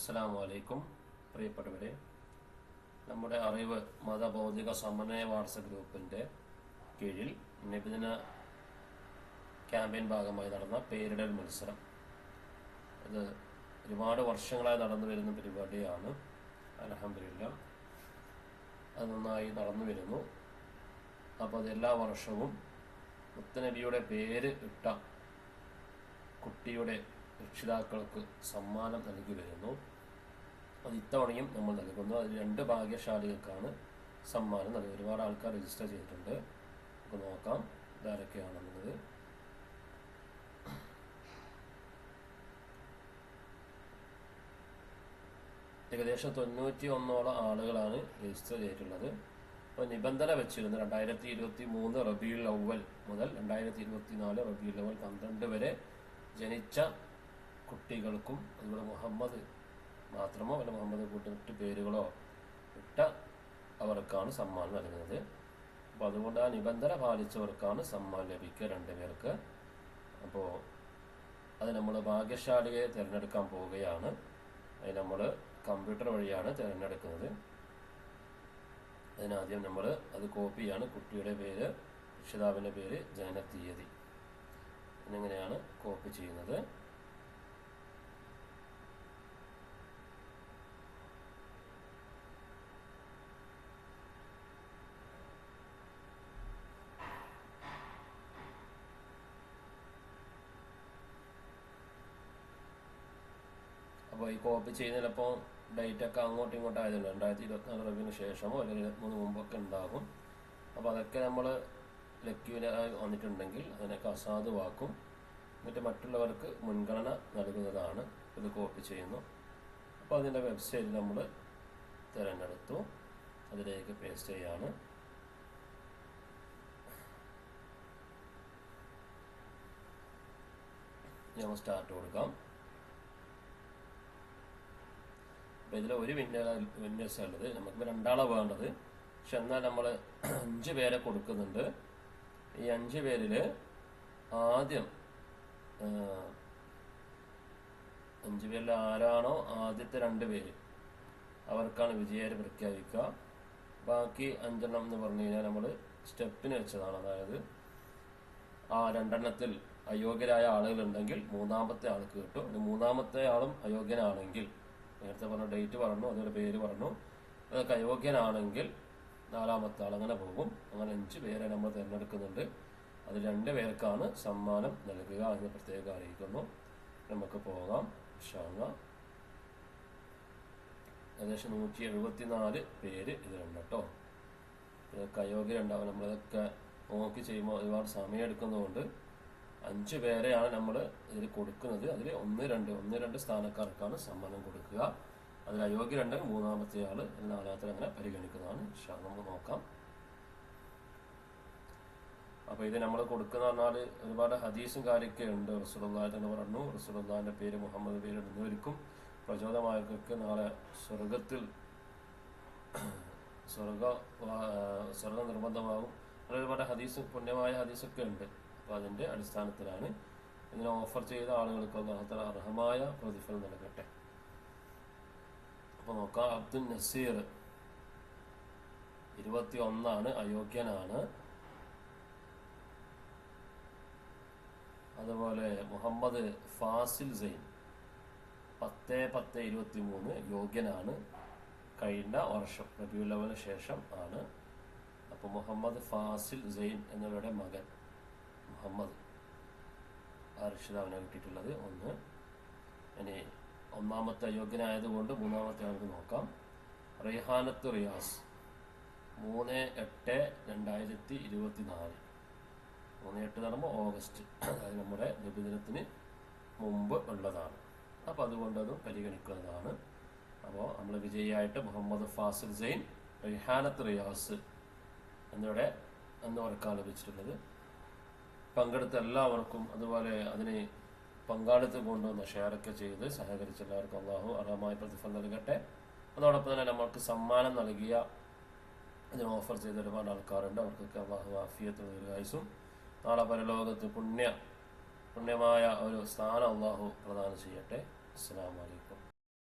അസ്സലാമു വലൈക്കും പ്രിയപ്പെട്ടവരെ നമ്മുടെ അറിവ് മതഭൗതിക സമന്വയ വാട്സപ്പ് ഗ്രൂപ്പിന്റെ കീഴിൽ നിബിദിന ക്യാമ്പയിൻ ഭാഗമായി നടന്ന പേരിടൽ മത്സരം. ഇത് ഒരുപാട് വർഷങ്ങളായി നടന്നു വരുന്ന പരിപാടിയാണ്. അലഹമില്ല അത് നന്നായി നടന്നു വരുന്നു. അപ്പോൾ അത് എല്ലാ വർഷവും മുത്തനബിയുടെ പേര് ഇട്ട കുട്ടിയുടെ രക്ഷിതാക്കൾക്ക് സമ്മാനം നൽകി വരുന്നു അത് ഇത്തവണയും നമ്മൾ നൽകുന്നു. അതിൽ രണ്ട് ഭാഗ്യശാലികൾക്കാണ് സമ്മാനം നൽകുന്നത്. ഒരുപാട് ആൾക്കാർ രജിസ്റ്റർ ചെയ്തിട്ടുണ്ട്. നമുക്ക് നോക്കാം ഇതാരൊക്കെയാണെന്നുള്ളത്. ഏകദേശം തൊണ്ണൂറ്റി ഒന്നോളം ആളുകളാണ് രജിസ്റ്റർ ചെയ്തിട്ടുള്ളത്. അപ്പോൾ നിബന്ധന വെച്ചിരുന്നു രണ്ടായിരത്തി ഇരുപത്തി മൂന്ന് റബിയുൽ അവൽ മുതൽ രണ്ടായിരത്തി ഇരുപത്തി നാല് റബിയുൽ അവൽ പന്ത്രണ്ട് വരെ ജനിച്ച കുട്ടികൾക്കും അതുപോലെ മുഹമ്മദ് മാത്രമോ അല്ല മുഹമ്മദ് കൂട്ടിട്ട് പേരുകളോ ഇട്ട അവർക്കാണ് സമ്മാനം നൽകുന്നത്. അപ്പോൾ അതുകൊണ്ട് ആ നിബന്ധന പാലിച്ചവർക്കാണ് സമ്മാനം ലഭിക്കുക രണ്ട് പേർക്ക്. അപ്പോൾ അത് നമ്മൾ ഭാഗ്യശാലിയെ തിരഞ്ഞെടുക്കാൻ പോവുകയാണ്. അത് നമ്മൾ കമ്പ്യൂട്ടർ വഴിയാണ് തിരഞ്ഞെടുക്കുന്നത്. അതിനാദ്യം നമ്മൾ അത് കോപ്പി കോപ്പിയാണ് കുട്ടിയുടെ പേര് രക്ഷിതാവിന്റെ പേര് ജനന തീയതി എന്നിങ്ങനെയാണ് കോപ്പി ചെയ്യുന്നത്? അപ്പോൾ ഈ കോപ്പി ചെയ്യുന്ന ചിലപ്പോൾ ഡേറ്റ് ഒക്കെ അങ്ങോട്ടും ഇങ്ങോട്ടും ആയതുകൊണ്ട് രണ്ടായിരത്തി ഇരുപത്തിനാല് റബിന് ശേഷമോ അല്ലെങ്കിൽ ഇരുപത്തിമൂന്ന് മുമ്പൊക്കെ ഉണ്ടാകും. അപ്പോൾ അതൊക്കെ നമ്മൾ ലക്യൂനായി വന്നിട്ടുണ്ടെങ്കിൽ അതിനൊക്കെ അസാധുവാക്കും. എന്നിട്ട് മറ്റുള്ളവർക്ക് മുൻഗണന നൽകുന്നതാണ് ഇത് കോപ്പി ചെയ്യുന്നു. അപ്പോൾ അതിന്റെ വെബ്സൈറ്റ് നമ്മൾ തിരഞ്ഞെടുത്തു. അതിലേക്ക് പേസ്റ്റ് ചെയ്യാണ്. ഞാൻ സ്റ്റാർട്ട് കൊടുക്കാം. അപ്പോൾ ഇതിൽ ഒരു വിന്നർ വിന്നേഴ്സ് ഉള്ളത് നമുക്ക് രണ്ടാളെ വേണ്ടത്. പക്ഷെ എന്നാൽ നമ്മൾ അഞ്ച് പേരെ കൊടുക്കുന്നുണ്ട്. ഈ അഞ്ച് പേരിൽ ആദ്യം അഞ്ച് പേരിൽ ആരാണോ ആദ്യത്തെ രണ്ട് പേര്. അവർക്കാണ് വിജയരെ പ്രഖ്യാപിക്കുക. ബാക്കി അഞ്ചെണ്ണം എന്ന് പറഞ്ഞു കഴിഞ്ഞാൽ നമ്മൾ സ്റ്റെപ്പിന് വെച്ചതാണ്. അതായത് ആ രണ്ടെണ്ണത്തിൽ അയോഗ്യരായ ആളുകളുണ്ടെങ്കിൽ മൂന്നാമത്തെ ആൾക്ക് കിട്ടും. മൂന്നാമത്തെ ആളും അയോഗ്യനാണെങ്കിൽ നേരത്തെ പറഞ്ഞു ഡേറ്റ് പറഞ്ഞു അതുപോലെ പേര് പറഞ്ഞു. അതൊക്കെ അയോഗ്യനാണെങ്കിൽ നാലാമത്തെ ആൾ അങ്ങനെ പോകും. അങ്ങനെ അഞ്ച് പേരെ നമ്മൾ തിരഞ്ഞെടുക്കുന്നുണ്ട്. അത് രണ്ട് പേർക്കാണ് സമ്മാനം നൽകുക എന്ന് പ്രത്യേകം അറിയിക്കുന്നു. നമുക്ക് പോകാം. ഷാങ്ങ ഏകദേശം നൂറ്റി എഴുപത്തിനാല് പേര് ഇതിലുണ്ട് കേട്ടോ. ഇതൊക്കെ അയോഗ്യരുണ്ടാവും. നമ്മളിതൊക്കെ നോക്കി ചെയ്യുമ്പോൾ ഒരുപാട് സമയം എടുക്കുന്നതുകൊണ്ട് അഞ്ച് പേരെയാണ് നമ്മൾ ഇതിൽ കൊടുക്കുന്നത്. അതിൽ ഒന്ന് രണ്ട് ഒന്ന് രണ്ട് സ്ഥാനക്കാർക്കാണ് സമ്മാനം കൊടുക്കുക. അതിൽ അയോഗ്യരുണ്ടെങ്കിൽ മൂന്നാമത്തെ ആൾ നാലാമത്തെ അങ്ങനെ പരിഗണിക്കുന്നതാണ്. നമുക്ക് നോക്കാം. അപ്പൊ ഇത് നമ്മൾ കൊടുക്കുന്ന പറഞ്ഞാൽ ഒരുപാട് ഹദീസും കാര്യമൊക്കെ ഉണ്ട്. റസൂലുള്ളാഹി തന്നെ പറഞ്ഞു. റസൂലുള്ളാഹിന്റെ പേര് മുഹമ്മദ് പേര് ഇടുന്നവർക്കും പ്രചോദമായവർക്കൊക്കെ നാളെ സ്വർഗത്തിൽ സ്വർഗ സ്വർഗ നിർബന്ധമാകും ഒരുപാട് ഹദീസ് പുണ്യമായ ഹദീസൊക്കെ ഉണ്ട്. അപ്പൊ അതിന്റെ അടിസ്ഥാനത്തിലാണ് ഇതിനെ ഓഫർ ചെയ്ത ആളുകൾക്ക് അള്ളാഹത്തല അർഹമായ പ്രതിഫലം നൽകട്ടെ. അപ്പോൾ നോക്കാം. അബ്ദുൽ നസീർ ഇരുപത്തി ഒന്നാണ് അയോഗ്യനാണ്. അതുപോലെ മുഹമ്മദ് ഫാസിൽ സൈൻ പത്ത് പത്ത് ഇരുപത്തി മൂന്ന് യോഗ്യനാണ്. കഴിഞ്ഞ വർഷം റബിയു ലെവലിന് ശേഷം ആണ്. അപ്പോൾ മുഹമ്മദ് ഫാസിൽ സൈൻ എന്നിവരുടെ മകൻ. മുഹമ്മദ് ആ രക്ഷിതാവിനെ കിട്ടിയിട്ടുള്ളത്. ഒന്ന് ഇനി ഒന്നാമത്തെ യോഗ്യനായതുകൊണ്ട് മൂന്നാമത്തെ ആൾക്ക് നോക്കാം. റിഹാനത്ത് റിയാസ് മൂന്ന് എട്ട് രണ്ടായിരത്തി ഇരുപത്തി നാല് മൂന്ന് എട്ട് നടമ്പോൾ ഓഗസ്റ്റ്. അതായത് നമ്മുടെ നിബിദിനത്തിന് മുമ്പ് ഉള്ളതാണ്. അപ്പോൾ അതുകൊണ്ട് അതും പരിഗണിക്കുന്നതാണ്. അപ്പോൾ നമ്മൾ വിജയിയായിട്ട് മുഹമ്മദ് ഫാസിൽ സൈൻ റിഹാനത്ത് റിയാസ് എന്നിവിടെ എന്നിവർക്കാണ് ലഭിച്ചിട്ടുള്ളത് പങ്കെടുത്ത എല്ലാവർക്കും അതുപോലെ അതിന് പങ്കാളിത്തം കൊണ്ടുവന്ന ഷെയറൊക്കെ ചെയ്ത് സഹകരിച്ച എല്ലാവർക്കും അള്ളാഹു അർഹമായ പ്രതിഫലം നൽകട്ടെ. അതോടൊപ്പം തന്നെ നമ്മൾക്ക് സമ്മാനം നൽകിയ അതിന് ഓഫർ ചെയ്ത ഒരുപാട് ആൾക്കാരുണ്ട്. അവർക്കൊക്കെ അള്ളാഹു ആഫിയത്ത് ദീർഘായുസും നാളെ പരലോകത്ത് പുണ്യ പുണ്യമായ ഒരു സ്ഥാനം അള്ളാഹു പ്രദാനം ചെയ്യട്ടെ. അസ്സാം വലൈക്കും